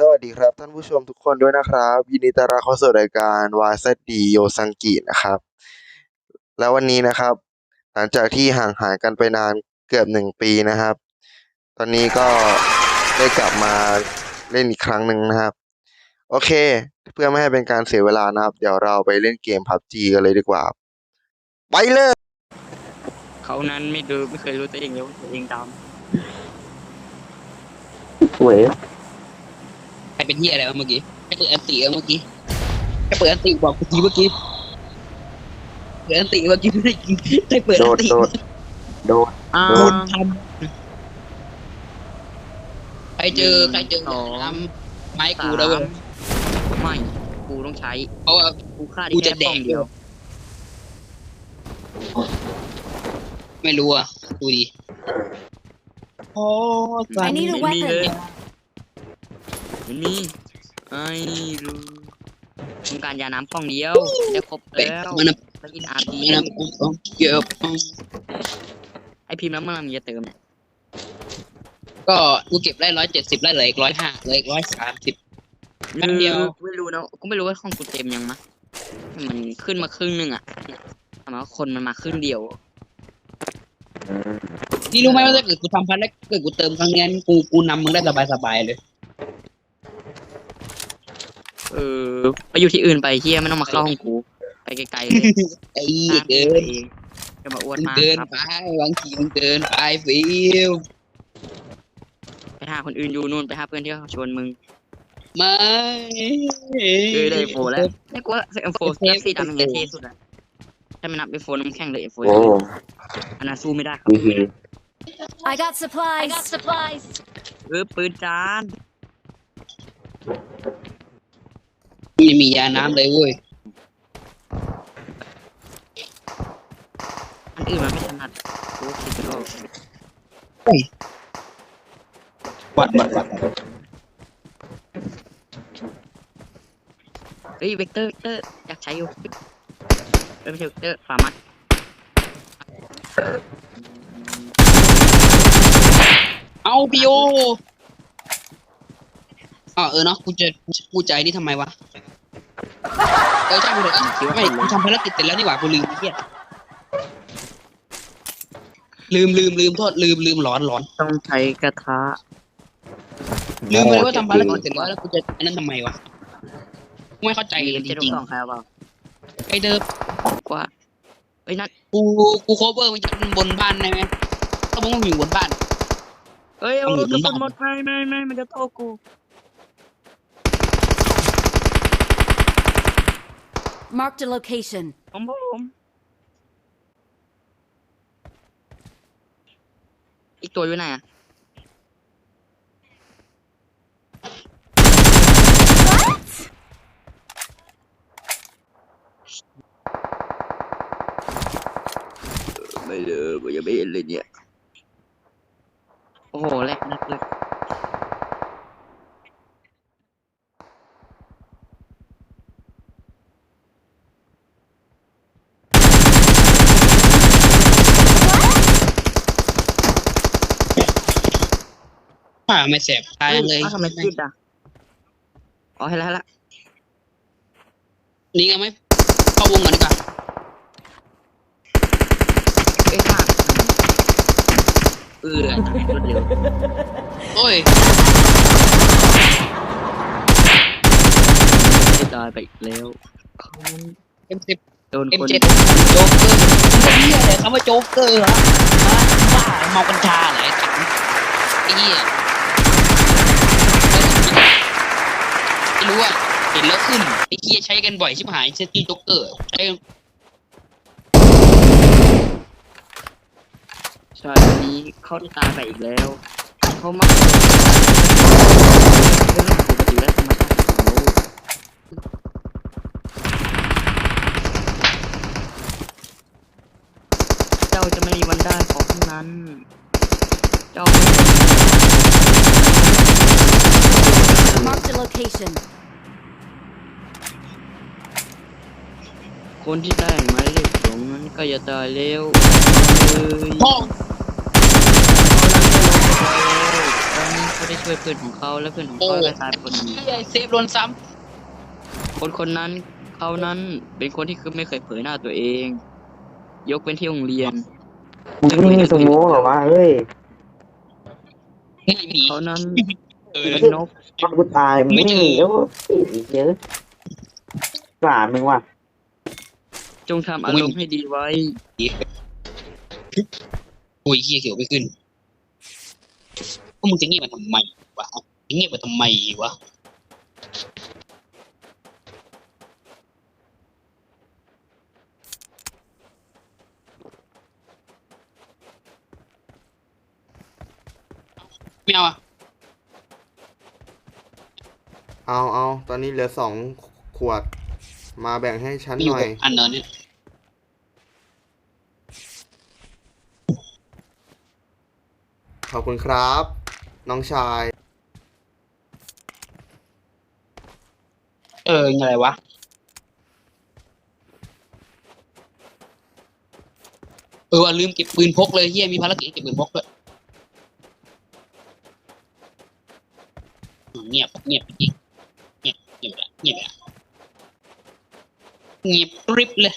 สวัสดีครับ ท่านผู้ชมทุกคนด้วยนะครับ ยินดีต้อนรับเข้าสู่รายการ YZD โยซังกินะครับ แล้ววันนี้นะครับ หลังจากที่ห่างหายกันไปนานเกือบหนึ่งปีนะครับ ตอนนี้ก็ได้กลับมาเล่นอีกครั้งหนึ่งนะครับ โอเค เพื่อไม่ให้เป็นการเสียเวลานะครับ เดี๋ยวเราไปเล่นเกม PUBG กันเลยดีกว่า ไปเลย เขานั้นไม่ดูไม่เคยรู้ตัวเองเลยว่าตัวเองดเว้ยใคร เป็นที่อะไรวะเมื่อกี้ใครเปิดอันติวะเมื่อกี้ใครเปิดอันติบอกกูทีเมื่อกี้เปิดอันติเมื่อกี้ไม่ได้กินใครเปิดโดอันดติโดดโดดำอ้าโดโดวนทำใครเจอใครเจอน้ำไม้กูแล้วเว้ยไม่ กูต้องใช้ เพราะว่า กูฆ่าได้กูแค่จะแดป้อกงเดียว ไม่รู้อะ ดูดิโอ้ I need a ไม่มีเลย weapon. ไม่มีไอ้รู้ต้องการยาน้ำป้องเดียวจะครบเป็ดแล้วมันสกินอาร์พีมันเกี่ยวไอพิมพ์แล้วมันมีจะเติมเนี่ยก็กูเก็บได้ร้อยเจ็ดสิบได้เหลืออีกร้อยห้าเหลืออีกร้อยสามสิบแป๊บเดียวกูไม่รู้นะกูไม่รู้ว่าของกูเต็มยังมะมันขึ้นมาครึ่งหนึงอะเนี่ยทำไมว่าคนมันมาครึ่งเดียวนี่รู้ไหมว่าถ้าเกิดกูทำพันแล้วเกิดกูเติมครั้งนี้กูกูนำมึงได้สบายสบายๆเลย เออไปอยู่ที่อื่นไปเฮียไม่ต้องมาเข้าห้องกู ไปไกลๆเลยไอ้ห้ามเกิตัวนเองจะมาอวดมึงมากเกินครับไปบางทีมึงเกินไปฟิวไปหาคนอื่นอยู่นู่นไปหาเพื่อนที่เขาชวนมึงไม่เออได้โฟแล้วนี่กูว่าเอ็มโฟเอฟซีดำยังไงเท่สุดอะถ้าไม่นับเอฟโฟน้ำแข็งเลยเอฟโฟโอ้อันนั้นสู้ไม่ได้ครับดีฮี I got supplies. I got supplies. เออปืนจาน ไม่มียาน้ำเลยเว้ยอันอื่นมันไม่ถนัดกูคิดไม่ออกวัดวัดวัดเฮ้ยเวกเตอร์เวกเตอร์อยากใช้อยู่เออไม่ใช่เวกเตอร์ฟาร์มัสเอาพี่โออ๋อเออเนาะกูจะกูใจนี่ทำไมวะ เออใช่กูเลยไม่กูทำภารกิจเสร็จแล้วนี่หว่ากูลืมไอ้เหี้ยลืมลืมลืมโทษลืมลืมหลอนหลอนต้องใช้กระทะลืมไปเลยว่าทำภารกิจเสร็จแล้วแล้วกูจะอันนั้นทำไมวะกูไม่เข้าใจมีเลยจเจ็ดริงสองใครเอาเปล่าๆไอเดิมกว่าเฮ้ยนั่นกูกูโคเวอร์มันจะบนบ้านได้ไหมถ้ามึงอยู่บนบ้านเฮ้ยเอาเอาหลุดกระมันสุนบ้าหมดไม่ไม่ไม่มันจะโตกู Marked a location. ผมผมอีกตัวอยู่ไหนอะ ไม่เลยกูยังไม่เห็นเลยเนี่ย โอ้โหแรกนักเลย ไม่แสบตายเลยอ้าวทำไมติดอะอ๋อเห็นแล้วเห็นแล้วนี่ก็ไม่เข้าวงกันดีกว่าเอ้ยมากเออตายรวดเร็วโอ้ยไม่ตายไปอีกแล้วเขาเอ็มสิบโดนเอ็มคนเจ็ดโจ๊กเกอร์เฮียอะไรคำว่าโจ๊กเกอร์ฮะบ้าเมากัญชาเหรอไอ้ถังไอ้เหี้ยไม่ รู้อะเห็นแล้วขึ้นไอ้เหี้ยใช้กันบ่อยชิบหายเซตตี้โจ๊กเกอร์ใช้ใช่วันนี้เขาตายไปอีกแล้ว เขามาเรื่องปกติและธรรมชาติของเขาเจ้าจะไม่มีวันได้ของทั้งนั้น เจ้าไม่ Marked a location. คนที่ได้หมายเลขสองนั้นก็จะตายแล้วเลยพ่อตอนนี้ก็เขาได้ช่วยเพื่อนของเขาและเพื่อนของเขาก็ตายไปคนหนึ่งเหี้ยเซฟโดนซ้คนคนนั้นเขานั้นเป็นคนที่คือไม่เคยเผยหน้าตัวเอง ยกเป็นที่โรงเรียน มึงไม่มีสโมองเหรอวะเฮ้ยำไม่มีเขานั้นเออเป็นนกตอนกูตายมึงไม่มีแล้วเยอะกล้ามึงว่ะ จงทำอารมณ์ให้ดีไว้โอ้ยเหี้ยเขียวไม่ขึ้นพวกมึงจะเงียบมาทำไมวะจะเงียบมาทำไมวะไม่เอาอะเอาเอาตอนนี้เหลือสองขวด มาแบ่งให้ฉันมีอหยู่น่หอยกอันเนอะเนี่ยขอบคุณครับ น้องชาย เออยังไงวะ เออว่าลืมเก็บปืนพกเลยเฮียมีภารกิจเก็บปืนพกด้วยอืมเงียบเงียบจริงเงียบเงียบละเงียบละ เงียบกริบเลย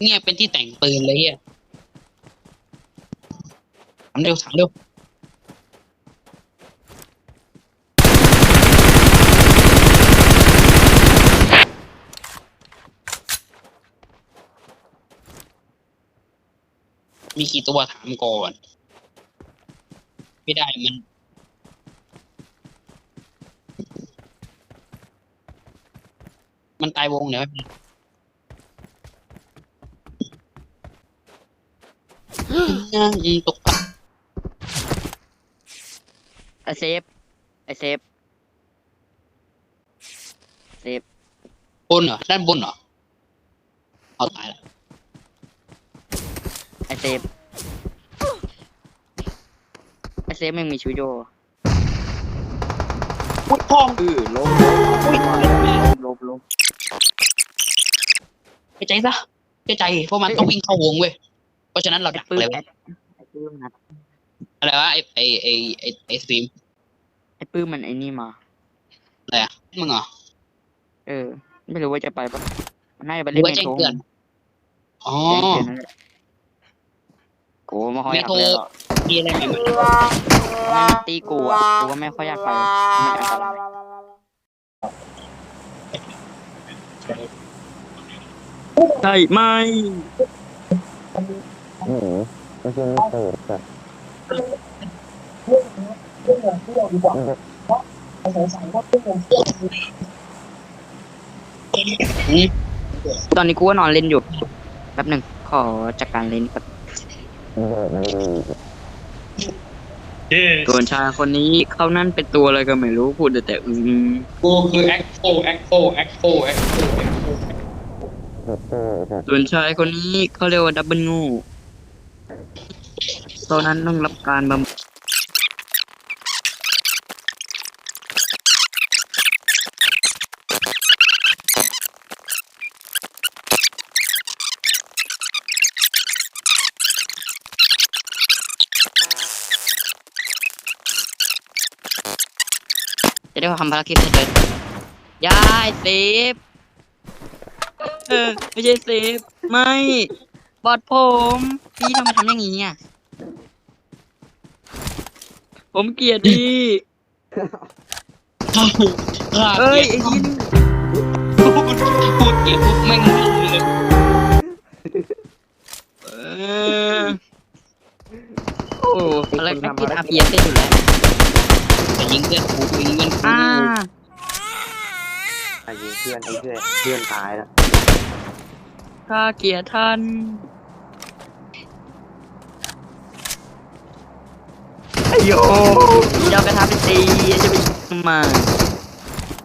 เงียบเป็นที่แต่งปืนเลยเฮียถามเร็วถามเร็วมีกี่ตัวถามก่อน ไม่ได้มัน มัน ตายวงเนี่ยยังตกปลาไอเซฟไอเซฟเซฟบนเหรอด้านบนเหรอเอาตายละไอเซฟไอเซฟแม่งมีชูโย พุดพองเออลบลบลบใจใจซะใจใจเพราะมันต้องวิ่งเข้าวงเว้ยเพราะฉะนั้นเราไอดักปื้มเลยไอวะไอปื้มนะอะไรวะไอไอไอไอไอสตรีมไอปื้มมันไอนี่มาอะไรอะมึงเหรอเออ ไม่รู้ว่าจะไปปะมันน่าจะไปหรืเล่อนว่าเมแจ้งโทรเตือนอ๋อแจ้งเตือนนั่นแหละกูไม่ค่อยอยากเลยหรอก มีอะไรใหม่มันตีกูอะกูว่าไม่ค่อยอยากไปมันอันตรายใช่ไหมอืมไม่ใช่ไม่เปิดแต่ตอนนี้กูก็นอนเล่นอยู่แป๊บหนึ่งขอจัดการเล่นก่อน เปิดไม่ดีส่วนชายคนนี้เขานั่นเป็นตัวอะไรก็ไม่รู้พูดแต่แต่อืมกูคือแอคโฟแอคโฟแอคโฟแอคโฟแอคโฟเปิดเปิดแต่ส่วนชายคนนี้เขาเรียกว่าดับเบิลงูตอนนั้นต้องรับการบำ จะได้ทำภารกิจเสร็จเลยยายเซฟเออไม่ใช่เซฟไม่บอดผม พี่ทำไมทำอย่างนี้อะผมเกลียดดีเอ้ยไอ้ยินพูดพูดเกลียดปุ๊บแม่งเลยเออโอ้อะไรแม่งกินอาเปียเต้อยู่แล้ว แต่ยิงเพื่อนกูยิงเพื่อนกูอ่าไอ้ยิงเพื่อนไอ้เพื่อนเพื่อนตายแล้วข้าเกลียดท่าน ไอ้โยเจ้ากระทะไปตีจะไปทำไม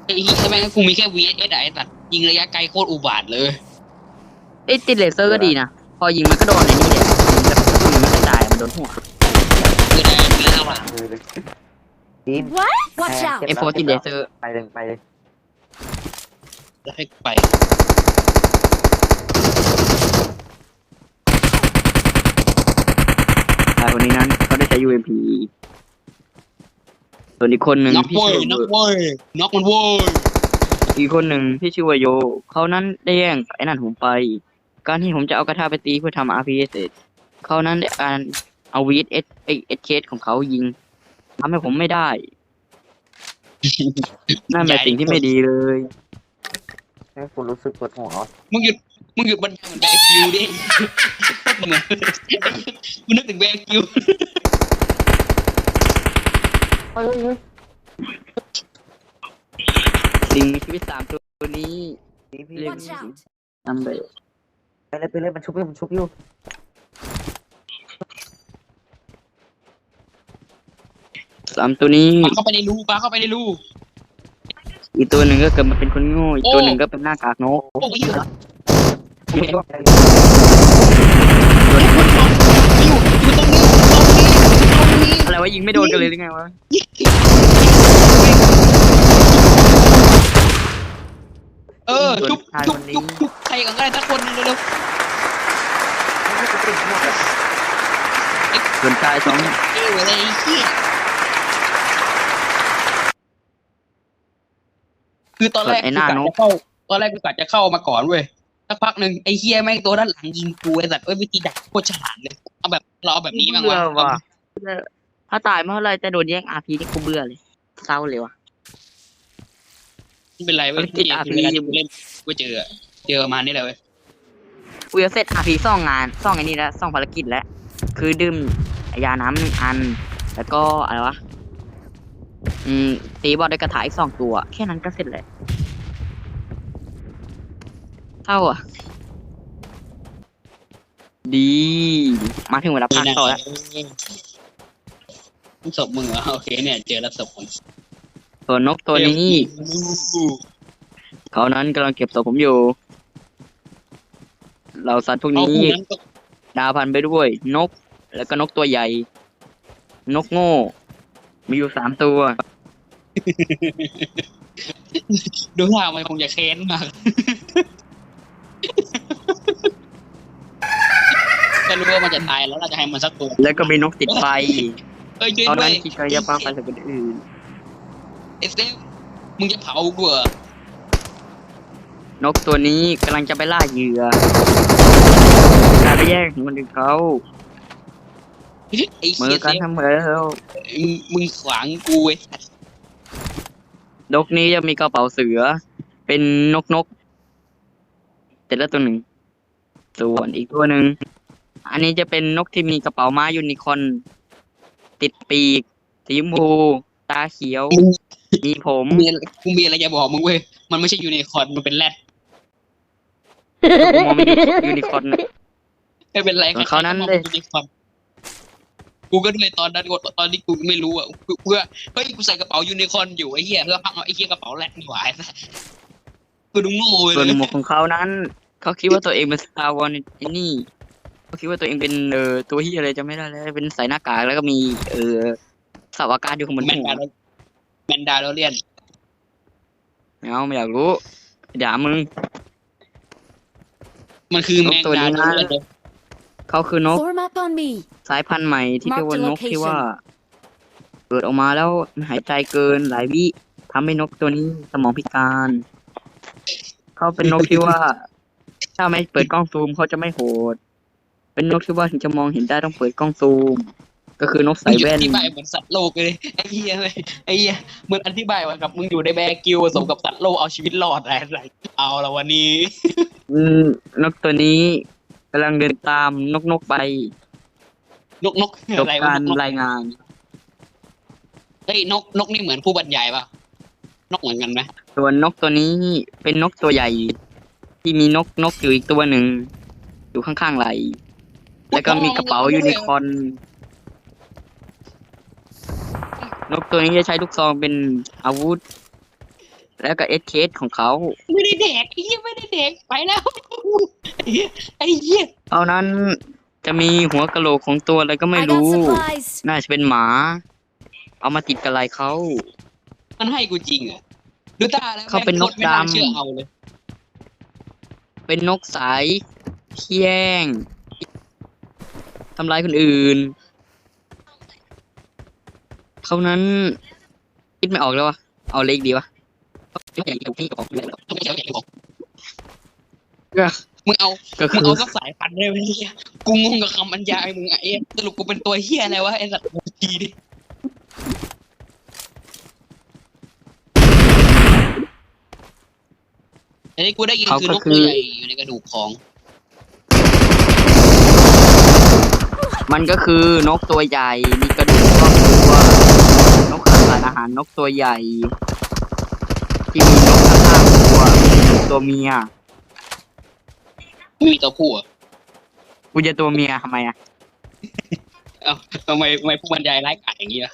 ไอ้ที่แม่งกูมีแค่ VSS อะไอ้สัตว์ยิงระยะไกลโคตรอุบาทเลย ไอ้ยติดเลเซอร์ก็ดีนะ พอยิงมันก็โดนไอ้นี่เลยมันแบบยิงไม่กระจายมันโดนหัว คือได้เรื่องว่าคือเลย ทีม Watch out! ไอ้โฟติดเลเซอร์ไปเลยไปเลยแล้วให้ไปชายคนนี้นั้นเขาได้ใช้ UMP ส่วนอีกคนหนึ่งน็อกที่เว้ยชื่อน็อกเว้ยน็อกมันเว้ยอีกคนหนึ่งที่ชื่อว่าโย เขานั้นได้แย่งไอ้นั่นผมไป การที่ผมจะเอากระทะไปตีเพื่อทำ RPS เสร็จเขานั้นได้การเอาวีดเอสไอเอสเคสของเขายิง ทำให้ผมไม่ได้ นั่นเป็นสิ่งที่ไม่ดีเลย ให้คุณรู้สึกปวดหัวมึงหยุดมึงหยุดบันทึกแบคิวดิเหมือนกูนึกถึงแบคิวเฮ้ยเฮ้ยสิ่งมีชีวิตสามตัวนี้พี่พี่เรียก Watch out! นำไป ไปเลยไปเลยมันชุบอยู่มันชุบอยู่ สามตัวนี้ ปาเข้าไปในรูปาเข้าไปในรู อีกตัวหนึ่งก็เกิดมาเป็นคนโง่อีกตัวโอ้หนึ่งก็เป็นหน้ากากนกโอ้ยอยู่อยู่ตรงนี้ตรงนี้ตรงนี้อะไรวะยิงไม่โดนกันเลยหรือไงวะเออชุบชุบชุบชุบใครกันก็ได้สักคนหนึงเร็วส่วนชายสองๆเอออะไรไอ้เหี้ย คือตอนแรกไอ้หน้านกกูกะจะเข้า ตอนแรกกูกะจะเข้ามาก่อนเว้ยสักพักหนึ่งไอ้เฮียแม่งตัวด้านหลังยิงกูไอ้สัตว์เอ้ยวิธีดักโคตรฉลาดเลยเอาแบบเราเอาแบบนี้บ้างเบื่อวะว่ะถ้าตายเมื่อไรจะโดนแย่งอาพีนี่กูเบื่อเลย เศร้าเลยว่ะไม่เป็นไรเว้ยมันติดที่ RP เวลาที่กูเล่นกูเจอเจอมานี่แหละเว้ยกูจะเสร็จอาพีซ่องงานซ่องไอ้นี่แล้วซ่องภารกิจแล้ว คือดื่มยาน้ำหนึ่งอัน แล้วก็อะไรวะ อืมตีบอลด้วยกระถายอีกสองตัว แค่นั้นก็เสร็จเลยเท่าอะ ดี มาถึงเวลาพักต่อแล้วศพมึงเหรอโอเคเนี่ย เจอแล้วศพผมส่วนนกตัวนี้เขานั้นกำลังเก็บศพผมอยู่ เราสัตว์พวกเอานี้พวกนั้นก็ดาวพันธุ์ไปด้วย นก แล้วก็นกตัวใหญ่ นกโง่ มีอยู่สามตัว ดูท่ามันคงจะเค้นมากก็รู้ว่ามันจะตายแล้วเราจะให้มันสักตัวแล้วก็มีนกติดไฟ เอ้ยช่วยตอนด้วนั้ยนคิดว่าจะปาไฟใส่คนอื่น เอสเอฟมึงจะเผากูเหรอนกตัวนี้กำลังจะไปล่าเหยื่อการไปแย่งของคนอื่นเขา ไอ้เหมือเหี้ยกันเซฟทำแล้วมึงมึงขวางกูไอ้สัสนกนี้จะมีกระเป๋าเสือ เป็นนกนกแต่ละตัวหนึ่ง ส่วนอีกตัวหนึ่ง อันนี้จะเป็นนกที่มีกระเป๋าม้ายูนิคอร์นติดปีก สีชมพูตาเขียว มีผมกูมีอะไรกูมีอะไรจะบอกมึงเว้ย มันไม่ใช่ยูนิคอร์นมันเป็นแรดผมมองเป็นยูนิคอร์นน่ะ ไม่เป็นไรส่วนเขานั้นใครๆก็มองเลย ยูนิคอร์น กูก็ด้วยตอนนั้นตอนที่กูไม่รู้อะกูกูว่าเฮ้ยกูใส่กระเป๋ายูนิคอร์นอยู่ไอ้เหี้ยแล้วพักเอาไอ้เหี้ยกระเป๋าแรดนี่หว่าไอ้สัสกูดูโง่เลยส่วนหมวกของเขานั้น เขาคิดว่าตัวเองเป็นสตาร์วอร์ไอ้นี่เขาคิดว่าตัวเองเป็นเออตัวที่อะไรจะไม่ได้แล้วเป็นใส่หน้ากากแล้วก็มี เออเสาอากาศอยู่ข้างบนแมนหัวดาโลแมนดาโลเรียนไม่เอาไม่อยากรู้ด่ามึงมันคือแมงตัวดานี้โลนะเรียน เลยเขาคือนก Form up on me. สายพันธุ์ใหม่ที่เรียกว่า Mark the นกที่ location ว่า เกิดออกมาแล้วหายใจเกินหลายวิทำให้นกตัวนี้สมองพิการ เขาเป็นนกที่ว่า ถ้าไม่เปิดกล้องซูมเขาจะไม่โหด เป็นนกที่ว่าถึงจะมองเห็นได้ต้องเปิดกล้องซูม ก็คือนกมึใส่งอยู่แว่อนธิบายเหมือนสัตว์โลกเลยไอ้เหี้ยเลยไอ้เหี้ยเหมือนอธิบายว่ากับมึงอยู่ในแบร์กิลผสมกับสัตว์โลกเอาชีวิตรอดอะไรอะไรเอาละวันนี้ อืมนกตัวนี้ กำลังเดินตามนกนกๆไปนกนกจบอะไรวะการนกรายงาน เฮ้ยนกนกนี่เหมือนผู้บรรยายป่ะนกเหมือนกันไหมส่วนนกตัวนี้เป็นนกตัวใหญ่ ที่มีนกนกอยู่อีกตัวหนึ่ง อยู่ข้างๆไหล แล้วก็มีกระเป๋ายูนิคอร์นนกตัวนี้จะใช้ลูกซองเป็นอาวุธ แล้วก็เอสเคสของเขา ไม่ได้เด็กไอ้เหี้ยไม่ได้เด็กไปแล้ว ไอ้เหี้ยไอ้เหี้ยเท่านั้นจะมีหัวกะโหลกของตัวอะไรก็ไม่ I got รู้ supplies. น่าจะเป็นหมา เอามาติดกับไหลเขา มันให้กูจริงอะดูตาแล้วเขาเป็นนกแม่งโคตรไม่น่าดำเชื่อเอาเลยเป็นนกสายเขี้ยงทำร้ายคนอื่นเขานั้น คิดไม่ออกแล้ววะ เอาเล็กดีวะ มึงเอาก็มึคืงอเอาสักสายพันธุ์ได้ไหมเหี้ยกูงงกับคำบรรยายมึงอะไอ้สรุปกูเป็นตัวเฮียอะไรวะไอ้สัตว์ทีดิอันนี้กูได้ยินคือนกตัวใหญ่อยู่ในกระดูกของ มันก็คือนกตัวใหญ่ มีกระดูกรอบตัวนกขาดสารอาหารนกตัวใหญ่ ที่มีนกข้างๆตัวนกตัวเมีย ไม่มีตัวผู้อะกูจะตัวเมียทำไมอะเอ้าทำไมทำไมผู้บรรยายไร้ายกาจอย่างนี้ล่ะ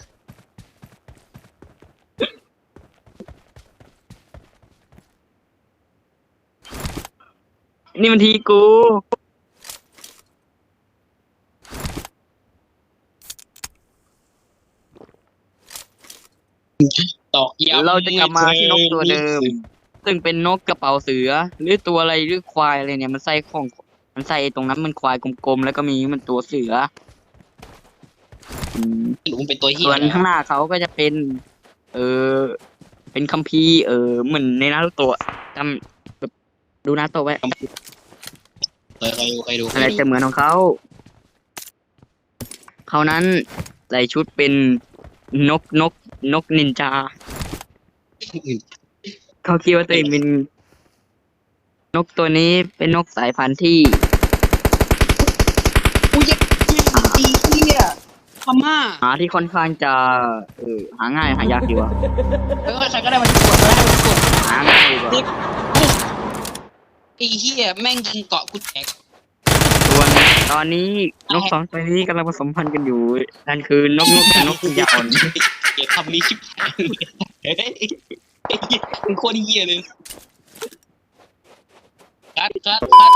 นี่มันทีกู ตอกย้ำเราจะกลับมาที่นกตัวเดิม ซึ่งเป็นนกกระเป๋าเสือ หรือตัวอะไรหรือควายอะไรเนี่ยมันใส่ของมันใส่ตรงนั้นมันควายกลมๆแล้วก็มีมันตัวเสืออืมหนูเป็นตัวเฮียส่วนข้างหน้าเขาก็จะเป็น เออเป็นคัมภีร์เออเหมือนในนารูโตะจำแบบดูนารูโตะไว้เคยเคยดูเคยดูอะไรจะเหมือนของเขาเขานั้นใส่ชุดเป็นนกนกนกนินจา เขาคิดว่าตัวเองเป็นนกตัวนี้เป็นนกสายพันธุ์ที่อุ้ยเหี้ยตีเฮียพม่าหาที่ค่อนข้างจะเออหาง่ายหายากดีวะแล้วก็ใครก็ได้มากดมาได้มากดหาง่ายดีกว่าไอ้เฮียแม่งยิงเกาะกูแตกส่วนตอนนี้นกสองตัวนี้กำลังผสมพันธุ์กันอยู่นั่นคือนกนกกับนกยาอ่อนเก ลียดคำนี้ชิบหายเฮ้ยไอ้เหี้ยมึงโคตรเฮียเลยคัดคัดคัด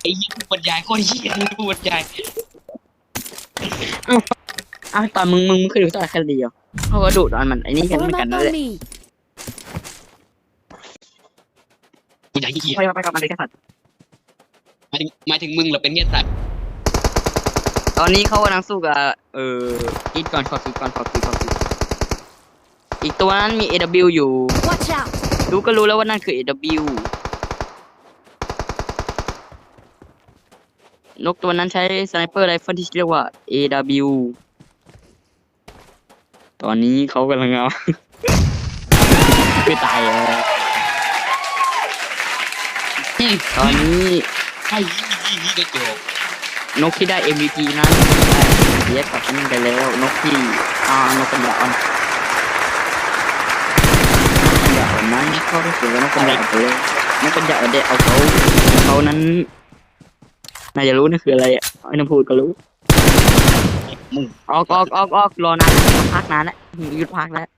ไอ้เหี้ยผู้บรรยายโคตรเฮียเลยผู้บรรยายอ้าวตอนมึงมึงมึงเคยดูสารคดีเหรอเขาก็ดูตอนมันไอ้นี่กัน Form ไม่กัน up นั่นแห on ละ me. ผู้บรรยายเฮียไปไปกับมันเลยกษัตริย์หมายถึงหมายถึงมึงเหรอเป็นเฮียสัตว์ต อนนี้เขากำลังสู้กับเอ่ออีทก่อนขอคิดก่อนขอคิดขอคิดอีกตัวนั้นมี AW อยู่ Watch out. ดูก็รู้แล้วว่านั่นคือ AW นกตัวนั้นใช้สไนเปอร์ไรเฟิลที่เรียกว่า AW ตอนนี้เขากำลังเอาคือตายเลยอืมตอนนี้ไอ้เหี้ยเหี้ยกระจก นกที่ได้ MVP นั้นได้เสียกับนั่นไปแล้ว นกที่อ่านกปัญญาอ่อนนกปัญญาอ่อนนั้นเขาได้เสียนกปัญญาอ่อนไปแล้วนกปัญญาอ่อนได้เอาเขาเขานั้นน่าจะรู้นะคืออะไรอะไอ้น้ำพูดก็รู้มึงออกออกออกออกรอนานแล้วพักนานแล้วหยุดพักแล้ว